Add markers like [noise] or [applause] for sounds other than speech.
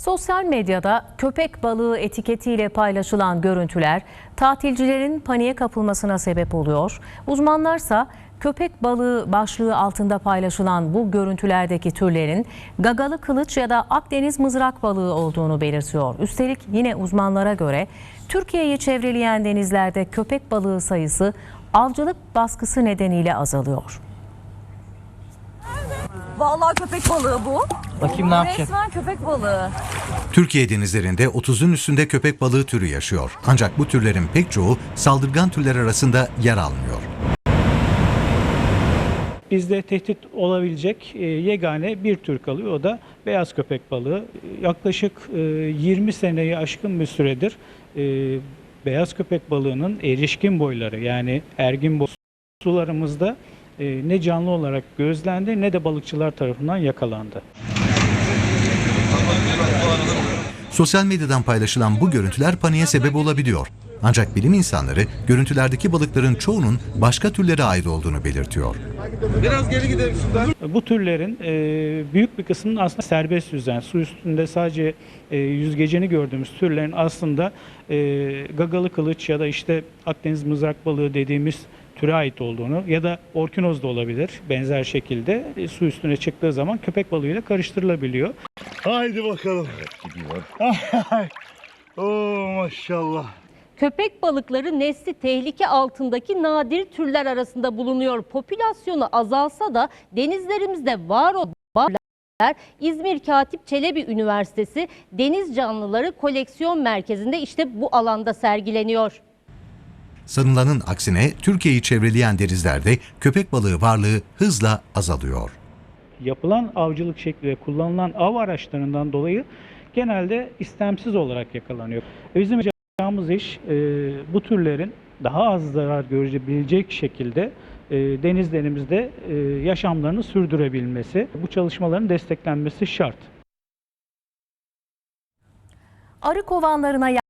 Sosyal medyada köpek balığı etiketiyle paylaşılan görüntüler tatilcilerin paniğe kapılmasına sebep oluyor. Uzmanlarsa köpek balığı başlığı altında paylaşılan bu görüntülerdeki türlerin gagalı kılıç ya da Akdeniz mızrak balığı olduğunu belirtiyor. Üstelik yine uzmanlara göre Türkiye'yi çevreleyen denizlerde köpek balığı sayısı avcılık baskısı nedeniyle azalıyor. Vallahi köpek balığı bu. Bakayım ne yapacak. Resmen köpek balığı. Türkiye denizlerinde 30'un üstünde köpek balığı türü yaşıyor. Ancak bu türlerin pek çoğu saldırgan türler arasında yer almıyor. Bizde tehdit olabilecek e, yegane bir tür kalıyor. O da beyaz köpek balığı. E, Yaklaşık e, 20 seneyi aşkın bir süredir e, beyaz köpek balığının erişkin boyları yani ergin boy sularımızda e, ne canlı olarak gözlendi ne de balıkçılar tarafından yakalandı. Sosyal medyadan paylaşılan bu görüntüler paniğe sebep olabiliyor. Ancak bilim insanları görüntülerdeki balıkların çoğunun başka türlere ait olduğunu belirtiyor. Bu türlerin e, büyük bir kısmının aslında serbest yüzen, su üstünde sadece e, yüzgecini gördüğümüz türlerin aslında e, gagalı kılıç ya da işte Akdeniz mızrak balığı dediğimiz türe ait olduğunu ya da orkinoz da olabilir benzer şekilde e, su üstüne çıktığı zaman köpek balığıyla karıştırılabiliyor. Haydi bakalım. [laughs] Oo maşallah. Köpek balıkları nesli tehlike altındaki nadir türler arasında bulunuyor. Popülasyonu azalsa da denizlerimizde var olan İzmir Katip Çelebi Üniversitesi Deniz Canlıları Koleksiyon Merkezi'nde işte bu alanda sergileniyor. Sanılanın aksine Türkiye'yi çevreleyen denizlerde köpek balığı varlığı hızla azalıyor. Yapılan avcılık şekli ve kullanılan av araçlarından dolayı genelde istemsiz olarak yakalanıyor. Bizim yapacağımız iş e, bu türlerin daha az zarar görebilecek şekilde e, denizlerimizde e, yaşamlarını sürdürebilmesi. Bu çalışmaların desteklenmesi şart. Arı kovanlarına